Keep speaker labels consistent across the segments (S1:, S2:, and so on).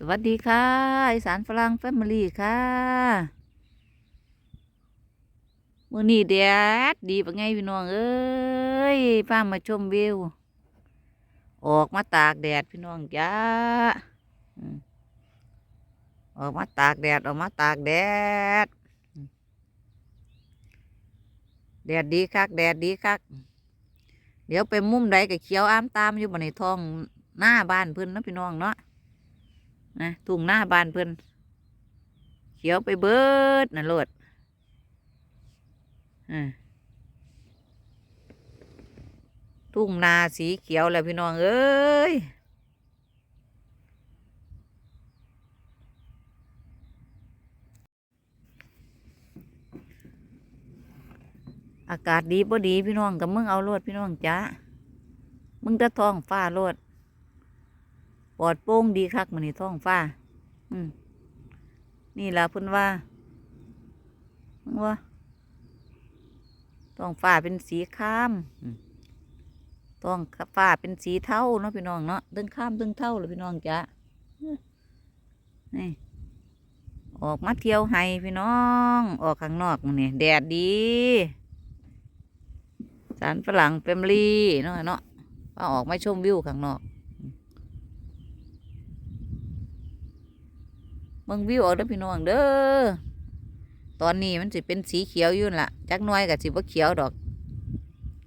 S1: สวัสดีค่ะอีสานฝรั่งแฟมิลี่ค่ะมื้อนี้แดดดีปะไงพี่น้องเอ้ยพามาชมวิว ออกมาตากแดดพี่น้องจ้าออกมาตากแดดออกมาตากแดด แดดดีคักแดดดีคัก เดี๋ยวไปมุมใดก็เขียวอ้ามตามอยู่บนในท้องหน้าบ้านเพิ่อนนะพี่น้องเนาะ นะทุ่งหน้าบานเพิ่อนเขียวไปเบิดนะโลดทุ่งนาสีเขียวแล้วพี่น้องเอ้ยอากาศดีบ่ดีพี่น้องกับมึงเอาโลดพี่น้องจ้ามึงจะท้องฟ้าโลด ปอดโปร่งดีคักมันนี่ท้องฟ้า อืมนี่ล่ะเพิ่นว่ามึงว่าท้องฟ้าเป็นสีข้ามท้องฟ้าเป็นสีเทาเนาะพี่น้องเนาะตึงข้ามตึงเท่าเลยพี่น้องจ้ะนี่ออกมาเที่ยวไห้พี่น้อง ออกข้างนอกนนี่แดดดี สารฝรั่งเฟมลี่เนาะเนาะมาออกมาชมวิวข้างนอก เบิ่งวิวเอาเด้อพี่น้องเด้อตอนนี้มันสิเป็นสีเขียวอยู่นั่นล่ะจักน้อยกับสิบ่เขียวดอก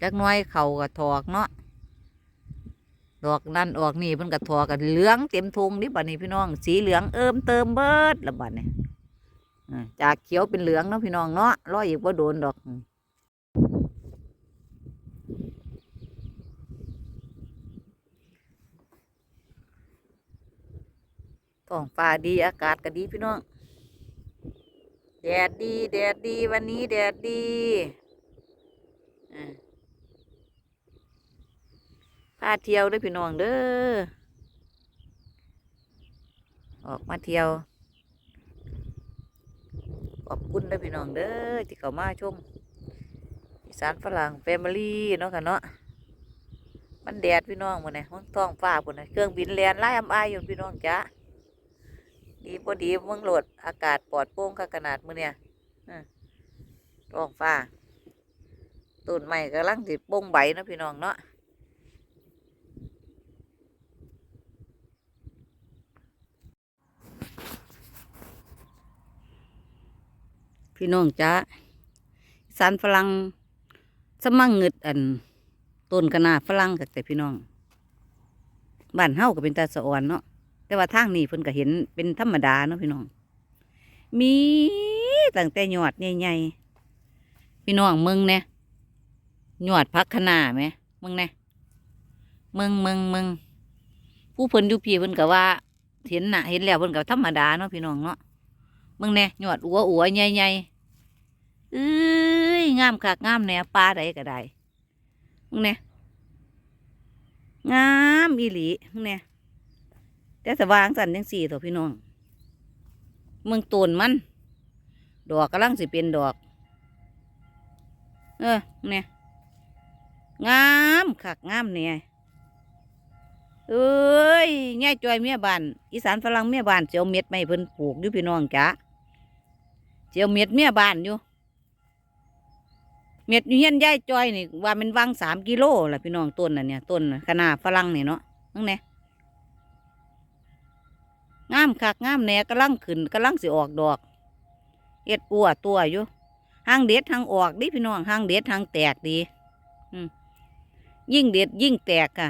S1: จักน้อยเข่ากับถอกเนาะดอกนั่นออกนี่เพิ่นก็ถอกกับเหลืองเต็มทงนี่บัดนี้พี่น้อง สีเหลืองเอิมเติมเบิดละบัดนี้อ่าจากเขียวเป็นเหลืองเนาะพี่น้องเนาะรออีกบ่โดนดอก ท้องฟ้าดีอากาศก็ดีพี่น้อง แดดดี แดดดีวันนี้แดดดีพาเที่ยวเด้วยพี่น้องเด้อ ออกมาเที่ยว ขอบคุณเด้อพี่น้องเด้อที่เข้ามาชมอีสานฝรั่งแฟมิลี่เนาะค่ะเนาะมันแดดพี่น้องหมดเนี่ยมันท้องฟ้าหมดเนี่ยเครื่องบินแลนไล่อำอายอยู่พี่น้องจ้า อดีเมืองโหลดอากาศปลอดโปร่งขนาดมือเนี่ยอืมท้องฟ้าต้นใหม่กำลังติดป่งใบนะพี่น้องเนาะพี่น้องจ้าสารฝรั่งสมังเงึดอันต้นกะนาฝรั่งกับแต่พี่น้องบ้านเฮาก็เป็นตาสะอ่อนเนาะ แต่ว่าทางนี้เพิ่นก็เห็นเป็นธรรมดาเนาะพี่น้อง มีตั้งแต่ยอดใหญ่ๆพี่น้องมึงเนี่ยยอดพักขนาไหมมึงเนี่ยมึงมึงมึงผู้เพิ่นอยู่พี่เพิ่นก็ว่า เห็นหนะเห็นแล้วเพิ่นก็ธรรมดาเนาะพี่น้องเนาะมึงเนี่ยยอดอัวอัวใหญ่ๆเอ้ยงามคักงามแหน่ปลาใดก็ได้มึงเนี่ยงามอีหลีมึงเนี่ย แต่สว่างสันจังสี่ตัวพี่น้องเมืองต้นมัน ดอกกำลังสิเป็นดอก เออเนี่ยงามคักงามเนี่ยเอ้ยง่ายจอยเมียบานอีสานฝรั่งเมียบานเจียวเม็ดไม่เพิ่นปลูกอยู่พี่น้องจ้ะเจียวเม็ดเมียบานอยู่ เม็ดอยู่เฮียนย่ายจอยนี่ว่ามันวางสามกิโลแหละพี่น้องต้นน่ะเนี่ยต้นน่ะขนาดฝรั่งนี่เนาะนั่งเนี่ย งามคักงามแหน่กำลังขึ้นกำลังสิออกดอกเอ็ดอัวตัวอยู่หางเด็ดหางออกดิพี่น้องหางเด็ดหางแตกดี อืยิ่งเด็ดยิ่งแตกค่ะ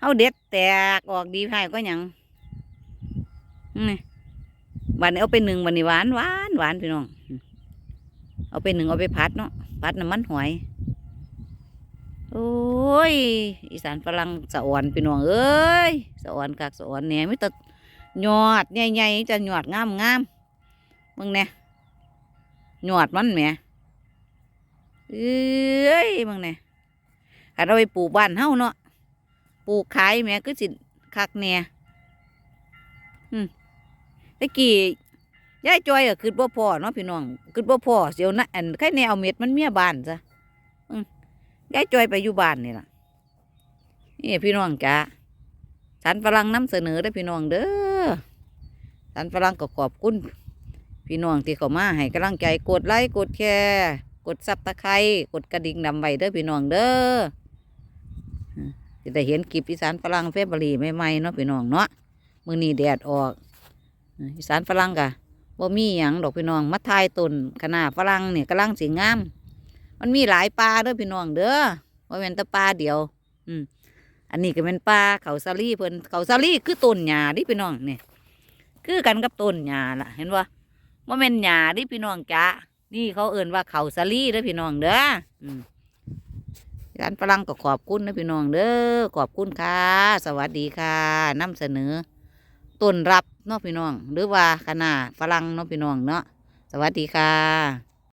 S1: เฮาเด็ดแตกออกดีไพ่ก็ยังนี่บันนี้เอาไปหนึ่งบันนี้หวานหวานหวานพี่น้อง เอาไปหนึ่งเอาไปพัดเนาะพัดน้ำมันหอย โอ้ย อีสานฝรั่งสะอ่อนพี่น้องเอ้ยสะอ่อนคักสะอ่อนแหน่ไม่ตัด หยอดใหญ่ๆจะหยอดงามงามมึงเนี่ยหยอดมันแหมเอ้ยมึงเนี่ยถ้าเราไปปลูกบ้านเฮาเนาะปลูกขายแหมก็สิคักแหน่อืมตะกี้ยายจอยก็คือบ่พอเนาะพี่น้องคือบ่พอเสียวนะอันใครแนวเม็ดมันเมียบ้านซะยายจอยไปอยู่บ้านนี่ล่ะนี่พี่น้องจ้าฉันฝรั่งนำเสนอได้พี่น้องเด้อ สันฝรั่งก็ขอบคุณพี่น้องที่เข้ามาให้กำลังใจกดไลค์กดแชร์กดซับตะไคร้กดกระดิ่งนำไว้เด้อพี่น้องเด้อจะได้เห็นคลิปอีสานฝรั่งเฟบรีใหม่ๆเนาะพี่น้องเนาะมือนี้แดดออกอีสานฝรั่งกะบ่มีหยังดอกพี่น้องมาทายต้นคณะฝรั่งเนี่ยกำลังสิงาม มันมีหลายปลาเด้อพี่น้องเด้อว่าเป็นต่ปลาเดียว อืมอันนี้ก็เป็นปลาเขาซาลี่เพิ่นเขาซาลี่คือต้นหญ้าดิพี่น้องเนี่ย คือกันกับต้นหญ้าล่ะ เห็นว่าว่าเป็นหญ้าดิพี่น้องจ้ะนี่เขาเอิ่นว่าเขาซาลี่เด้อพี่น้องเด้ออืมร้านฝรั่งก็ขอบคุณนะพี่น้องเด้อขอบคุณค่ะ สวัสดีค่ะนำเสนอต้นรับเนาะพี่น้อง หรือว่าคณะฝรั่งเนาะพี่น้องเนาะสวัสดีค่ะ